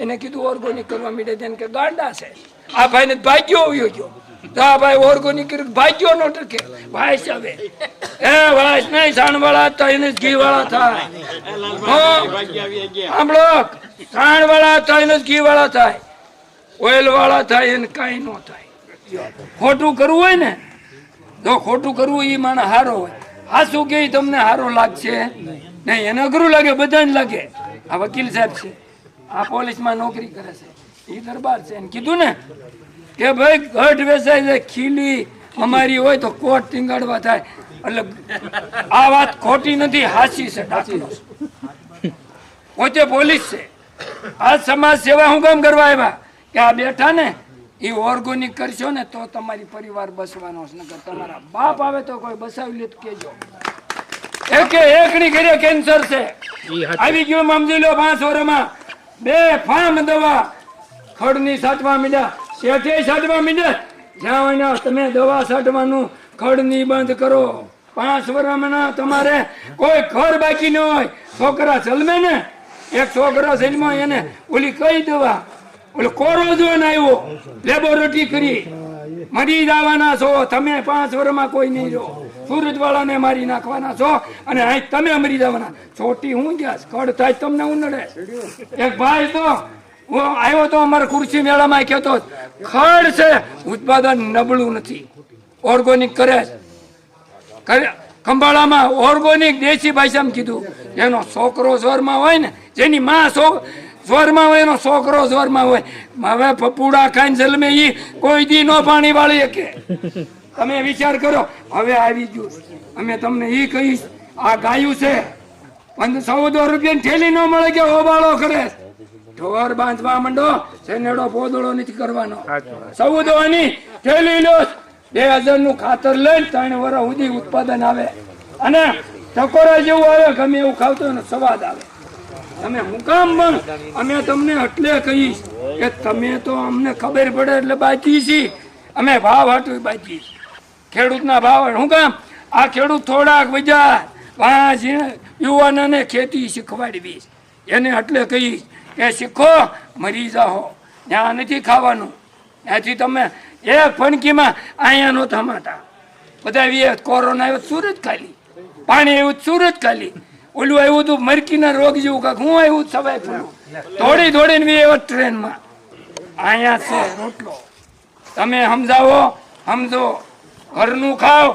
એને કીધું, ઓર્ગોનિક કરવા મીડે તેને કે, ગાંડા છે. આ ભાઈને ભાગ્યો આવ્યો ગયો આ ભાઈ ઓર્ગોનિક ભાગ્યો નો ટકે વાયસ આવે. હે વાયસ નહીં, સાણવાળા એને ઘી વાળા થાય. સાંભળો સાણ વાળા થાય એને ઘી વાળા થાય. ઓઇલ થાય, એને કાંઈ ન થાય. ખોટું કરવું હોય ને, જો ખોટું કરવું એ માણસ હારો હોય. હાસું કે તમને હારો લાગશે? નહીં, એને અઘરું લાગે, બધાને લાગે. આ વકીલ સાહેબ છે. આ પોલીસમાં નોકરી કરે છે. એ દરબાર છે. એને કીધું ને કે ભાઈ ગઢ વેચાય છે ખીલી અમારી હોય તો કોટ ટીંગાડવા થાય. એટલે આ વાત ખોટી નથી હાસી છે દાખલો પોતે પોલીસ છે. આ સમાજ સેવા હું કામ કરવા આવ્યા? કે આ બેઠા ને એ ઓર્ગોનિક કરશો ને તો તમારી પરિવાર બસવાનો છે. નકર તમારા બાપ આવે તો કોઈ બસાવી લે કેજો. એકે એકની ઘરે કેન્સર છે. આવી ગયું સમજી લો પાંચ વર્ષમાં. બે ફામ દવા. ખડની સાટવા મીડ્યા. શેઠે સાટવા મીડ્યા. જ્યાં તમે દવા સાટવાનું ખડની બંધ કરો. પાંચ વર્ષમાં તમારે કોઈ ઘર બાકી ન હોય. છોકરા ચલમે ને. એક છોકરો જન્મો એને ઓલી કઈ દવા? ઓલો કોરોઝોન આવ્યો લેબોરેટરી કરી. મરી જવાના છો. તમે પાંચ વર્ષમાં કોઈ નહીં રહો સુરત વાળાને મારી નાખવાના છો અને અહીં તમે મરી જવાના. છોટી હું ગયા કડ થાય તમને ઉનડે. એક ભાઈ તો, હું આવ્યો તો અમારા ખુરશી મેળામાં કહેતો ખડ છે, ઉત્પાદન નબળું નથી. ઓર્ગોનિક કરે ખંભાળામાં ઓર્ગોનિક દેશી ભાષામાં કીધું. એનો છોકરો જોરમાં હોય ને, જેની માં સો જોરમાં હોય એનો છોકરો જોરમાં હોય. હવે પપુડા ખાઈને જલમે ઈ, કોઈ દી નો પાણી વાળી કે તમે વિચાર કરો હવે આવી ગયું. અમે તમને એ કહીશ આ ગાયું છે. ચૌદો રૂપિયાની ઠેલી ન મળે કે ઓબાળો કરે. ઢોર બાંધવા માંડો સેનેડો પોદળો નથી કરવાનો. ચૌદો ની ઠેલી લો. બે હજારનું ખાતર લઈને ત્રણ વર્ષ સુધી ઉત્પાદન આવે. અને ટકોરા જેવું આવે ગમે એવું ખાવતો એનો સ્વાદ આવે. તમે મુકામ પણ અમે તમને એટલે કહીશ કે તમે તો અમને ખબર પડે એટલે બાકી છીએ. અમે ભાવ હાટું બાકી ખેડૂતના ભાવ શું કામ? આ ખેડૂત થોડાક બજાર પાંચ યુવાનોને ખેતી શીખવાડવી એને એટલે કહીશ કે શીખો, મરી જાઓ. ત્યાં નથી ખાવાનું. ત્યાંથી તમે એક ફણકીમાં અહીંયા નો થમાતા બધા એ કોરોના આવ્યો સુરત ખાલી. પાણી આવ્યું સુરત ખાલી. ઓલું આવ્યું હતું મરકીના રોગ જેવું કાંક. હું આવ્યું સવાય ફૂલું દોડી દોડીને બી આવ્યો ટ્રેનમાં અહીંયા છે રોટલો. તમે સમજાવો? સમજો. ઘરનું ખાઓ.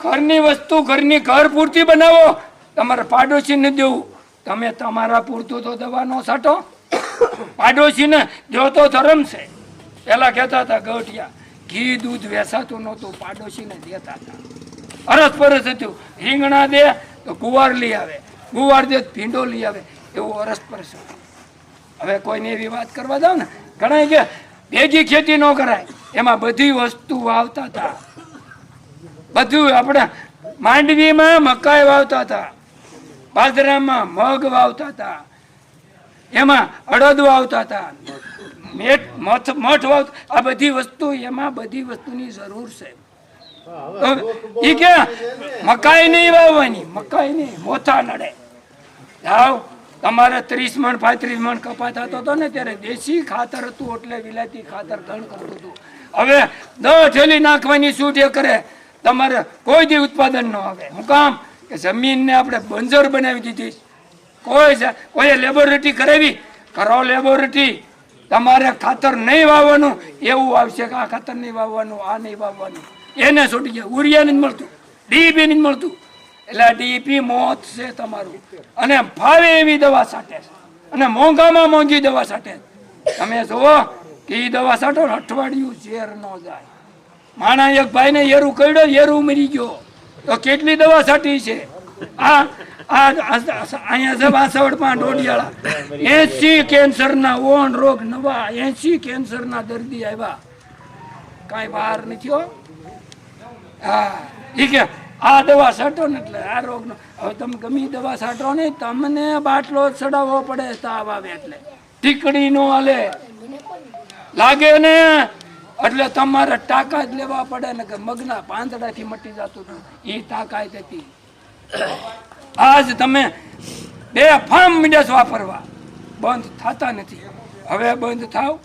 ઘરની વસ્તુ, ઘરની ઘર પૂરતી બનાવો. તમારે પાડોશી ને દેવું. તમે તમારા પૂરતું તો દવા નો છાંટો. પાડોશીને જો તો ધરમ છે. પેલા કહેતા હતા, ગઠિયા, ઘી, દૂધ વેસાતું નહોતું, પાડોશીને દેતા હતા. અરસ પરસ હતું રીંગણા દે તો ગુવાર લઈ આવે. ગુવાર દે ભીંડો લઈ આવે. એવું અરસ પરસ હવે કોઈને એવી વાત કરવા જાવ ને. ઘણા કે ભેગી ખેતી ન કરાય. એમાં બધી વસ્તુ વાવતા હતા. બધું આપણે માંડવીમાં મકાઈ વાવતા હતા પાદરામાં મગ વાવતા હતા, એમાં અડદ વાવતા હતા મેઠ મઠ મઠ વાવતા, આ બધી વસ્તુ એમાં બધી વસ્તુની જરૂર છે. ઈ કે મકાઈ નહીં વાવવાની, મકાઈ નહીં, મોથા નડે. જાઓ, તમારે ત્રીસ મણ, પાંત્રીસ મણ કપા થતો હતો ને ત્યારે દેશી ખાતર હતું એટલે વિલાયતી ખાતર ઘણ કરતું હતું. હવે દસ થેલી નાખવાની શું એ કરે તમારે કોઈ દી ઉત્પાદન ન આવે. હું કામ કે જમીનને આપણે બંજર બનાવી દીધી કોઈ કોઈએ લેબોરેટરી કરાવી, કરો લેબોરેટરી તમારે ખાતર નહીં વાવવાનું, એવું આવશે કે આ ખાતર નહીં વાવવાનું, આ નહીં વાવવાનું. એને છૂટી ગયા ઉરિયા નહીં મળતું. ડીપી નહીં મળતું. એટલે ડીપી મોત છે તમારું. અને ફાવે એવી દવા સાટે અને મોંઘામાં મોંઘી દવા સાટે તમે જુઓ કે એ દવા સાટો અઠવાડિયું ઝેર ન જાય. માણા એક ભાઈને યેરું કર્યો, યેરું મરી ગયો. તો કેટલી દવા છાંટી છે? આ અહીંયા છે વાસવડમાં ડોડિયાળા. એસી કેન્સરના ઓન રોગ નવા એસી કેન્સરના દર્દી આવ્યા. કાંઈ બહાર નથી હો. હા, ઠીક આ દવા છાંટો ને એટલે આ રોગનો, હવે તમે ગમે દવા છાંટો ને તમને બાટલો ચડાવવો પડે તાવ આવે એટલે. ટીકડી નો હાલે. લાગે ને એટલે તમારે ટાકા જ લેવા પડે ને કે મગના પાંદડાથી મટી જતું હતું. એ તાકાત હતી. આજ તમે બે ફાર્મ મીડિયસ વાપરવા. બંધ થતા નથી. હવે બંધ થાવ.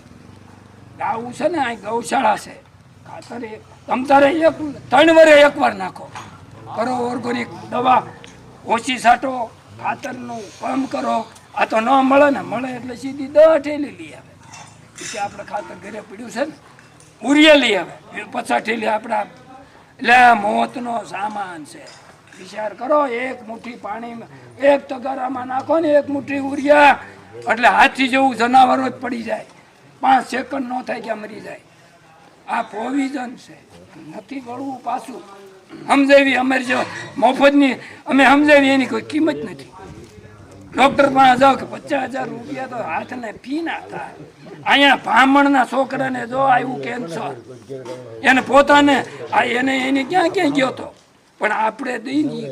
આવું છે ને, આ ગૌશાળા છે. ખાતર તમતારે તમ તારે એક, ત્રણ વરે એકવાર નાખો. કરો ઓર્ગોનિક દવા, ઓછી છાંટો, ખાતરનું કામ કરો. આ તો ન મળે ને, મળે એટલે સીધી દવા ઠેલી લઈ આવે. પછી આપણે ખાતર ઘરે પીડ્યું છે ને ઉરિયા હવે. પછાઠેલી આપણા એટલે મોતનો સામાન છે. વિચાર કરો, એક મુઠ્ઠી પાણી એક તગારામાં નાખો ને એક મુઠ્ઠી ઉરિયા, એટલે હાથી જેવું જનાવરો જ પડી જાય. પાંચ સેકન્ડ ન થાય કે મરી જાય. આ પ્રોવિઝન છે. નથી વળવું પાછું. સમજાવી અમારી જો મફતની, અમે સમજાવી એની કોઈ કિંમત નથી. ડોક્ટર પણ જાઓ કે પચાસ હજાર રૂપિયા તો હાથને ફી ના થાય. અહીંયા બ્રાહ્મણના છોકરાને જો આવ્યું કેન્સર, એને પોતાને, આ એને એને ક્યાં ક્યાં ગયો તો? પણ આપણે દઈ ને ઈ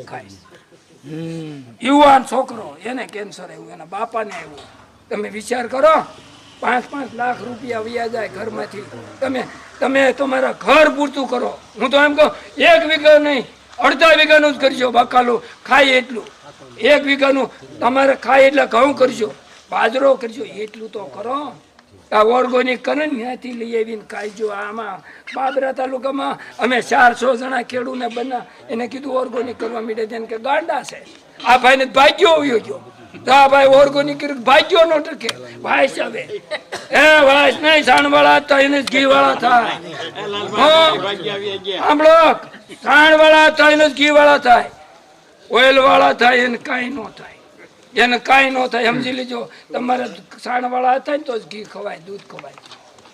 યુવાન છોકરો, એને કેન્સર આવ્યું, એના બાપાને આવ્યું. તમે વિચાર કરો, પાંચ પાંચ લાખ રૂપિયા વ્યા જાય ઘરમાંથી. તમે તમે તમારા ઘર પૂરતું કરો. હું તો એમ કહું, એક વીઘા નહીં અડધા વીઘાનું જ કરજો બકાલું, ખાય એટલું. એક વીઘાનું તમારે ખાય એટલે ઘઉં કરજો, બાજરો કરજો, એટલું તો કરો. આ ઓર્ગોનિક કરે ને ત્યાંથી લઈ આવીને ખાઈજો આમાં. બાબરા તાલુકામાં અમે ચારસો જણા ખેડૂને બના, એને કીધું ઓર્ગોનિક કરવા મીડે છે. કે ગાંડા છે. આ ભાઈને ભાગ્યો આવ્યો ગયો. આ ભાઈ ઓર્ગોનિક ભાગ્યો નો ટકે. વાયસ આવે. એ વાયસ નહીં, સાણવાળા તો એને ઘી વાળા થાય. સાંભળો. સાણ વાળા થાય ને ઘી વાળા થાય. ઓઇલ વાળા થાય એને કાંઈ ન થાય. એને કાંઈ ન થાય. સમજી લેજો તમારે સાણ વાળા થાય ને તો જ ઘી ખવાય દૂધ ખવાય.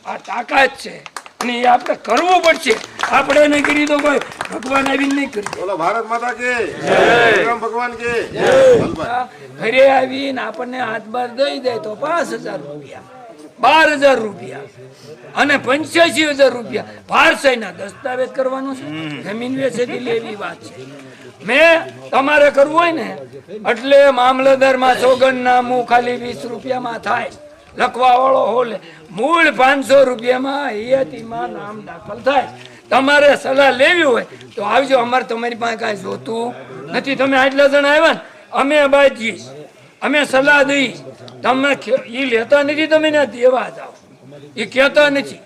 આ તાકાત છે. અને એ આપણે કરવું પડશે. આપણે નહીં કરી તો કોઈ ભગવાન આવીને નહીં કરી બોલો ભારત માતા કે ભગવાન કે ઘરે આવીને આપણને હાથ બાર દઈ દે તો પાંચ હજાર રૂપિયા. બાર હજાર રૂપિયા. અને પંચ્યાસી હજાર રૂપિયા. વારસાઈના દસ્તાવેજ કરવાનું છે. જમીન વેચેથી લેવી વાત છે. મેં તમારે કરવું હોય ને એટલે મામલતદારમાં સોગંદ નામું ખાલી વીસ રૂપિયામાં થાય. લખવા વાળો હોલે. મૂળ પાંચસો રૂપિયામાં હૈયાતીમાં નામ દાખલ થાય. તમારે સલાહ લેવી હોય તો આવજો. અમારે તમારી પાસે કાંઈ જોતું નથી. તમે આટલા જણા આવ્યા ને અમે બાજી અમે સલાહ દઈ. તમે એ લેતા નથી તમે ને દેવા જાઓ. એ કહેતા નથી.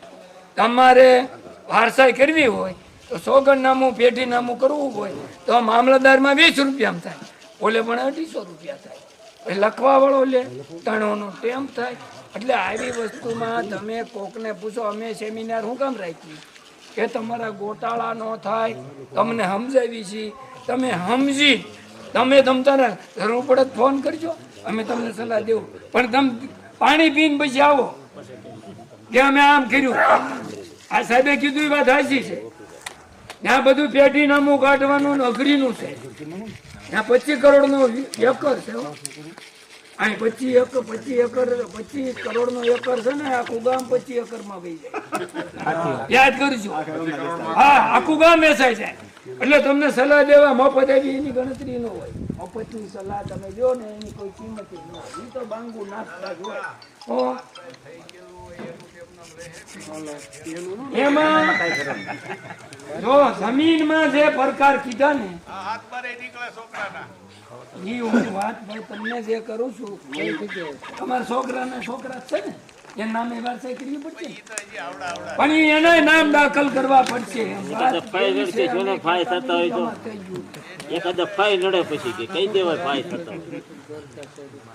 તમારે વારસાઈ કરવી હોય તો સોગંદનામું, પેઢીનામું કરવું હોય તો મામલતદારમાં વીસ રૂપિયામાં થાય. ઓલે પણ અઢીસો રૂપિયા થાય. એ લખવા વાળો લે, તણોનો ટેમ થાય. એટલે આવી વસ્તુમાં તમે કોકને પૂછો, અમે સેમિનાર હું કામ રાખીએ કે તમારા ગોટાળા ન થાય. તમને સમજાવી છીએ તમે સમજી. તમે તમ તારા જરૂર પડે ફોન કરજો. અમે તમને સલાહ દેવું. પણ તમે પાણી પીને પછી આવો. કે અમે આમ કર્યું. આ સાહેબે કીધું, એ વાત સાચી છે. ત્યાં બધું પેઢી નામું કાઢવાનું અઘરીનું છે. ત્યાં પચીસ કરોડ નો એકર છે. અહીં પચીસ એકર પચીસ એકર, પચીસ કરોડ નો એકર છે ને, આખું ગામ પચીસ એકરમાં વહી જાય. યાદ કરજો. હા, આખું ગામ વેચાય જાય એટલે તમને સલાહ દેવા મફત આવી, એની ગણતરી ન હોય. મફતની સલાહ તમે જો ને એની કોઈ કિંમત ન હોય ઈ તો બાંગુ નાખતા જ હોય હો. એમાં જો જમીનમાં જે પ્રકાર કીધા ને એ હું વાત ભાઈ તમને જે કરું છું. તમારા છોકરાના છોકરા જ છે ને એ નામે વારસાઈ કરવી પડશે પણ એને નામ દાખલ કરવા પડશે ફાઈ લડશે જોને ફાઈ થતા હોય તો. થઈ ગયું. એખાદા ફાઈ નડે પછી કે કઈ દેવાય ફાઈ થતા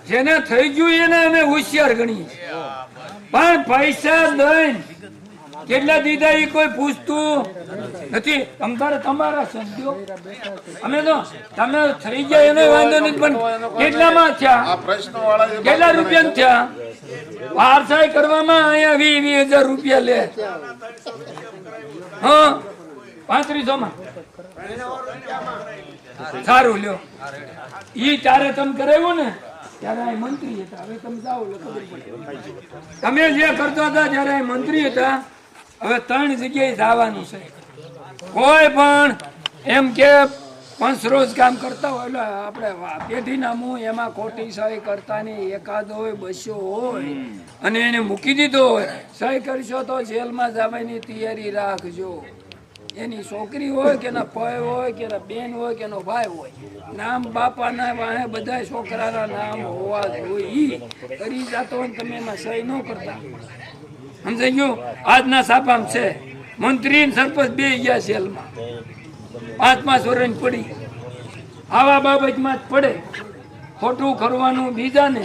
જેને થઈ ગયું એને અમે હોશિયાર ગણીએ. પણ પૈસા દઈને કેટલા દીધા એ કોઈ પૂછતું નથી? તમારે તમારા સભ્યો અમે તો તમે થઈ ગયા એને વાંધો નથી પણ કેટલામાં થયા? કેટલા રૂપિયા થયા? વારસાઈ કરવામાં અહીંયા વી વી હજાર રૂપિયા લે. હા પાંત્રીસો માં સારું લ્યો. ઈ તારે તમે કરાવ્યું ને ત્યારે મંત્રી હતા. હવે તમે જાઓ તમે જે કરતા હતા ત્યારે મંત્રી હતા. હવે ત્રણ જગ્યાએ જવાનું છે. કોઈ પણ એમ કે પંચરોજ કામ કરતા હોય, એટલે આપણે પેઢી નામું એમાં ખોટી સહી કરતા નહીં. એકાદ હોય બસો હોય, અને એને મૂકી દીધો હોય, સહી કરશો તો જેલમાં જવાની તૈયારી રાખજો. એની છોકરી હોય કે એના ભાઈ હોય કે એના બેન હોય કે એનો ભાઈ હોય, નામ બાપાના વાહે બધા છોકરાના નામ હોવા જોઈએ. કરી જાતો હોય તમે એમાં સહી ન કરતા. સમજાઈ ગયું? આજના સાપામાં છે. મંત્રી સરપંચ બે ગયા જેલમાં પાંચ પાંચ વર્ષની પડી. આવા બાબતમાં જ પડે. ખોટું કરવાનું બીજાને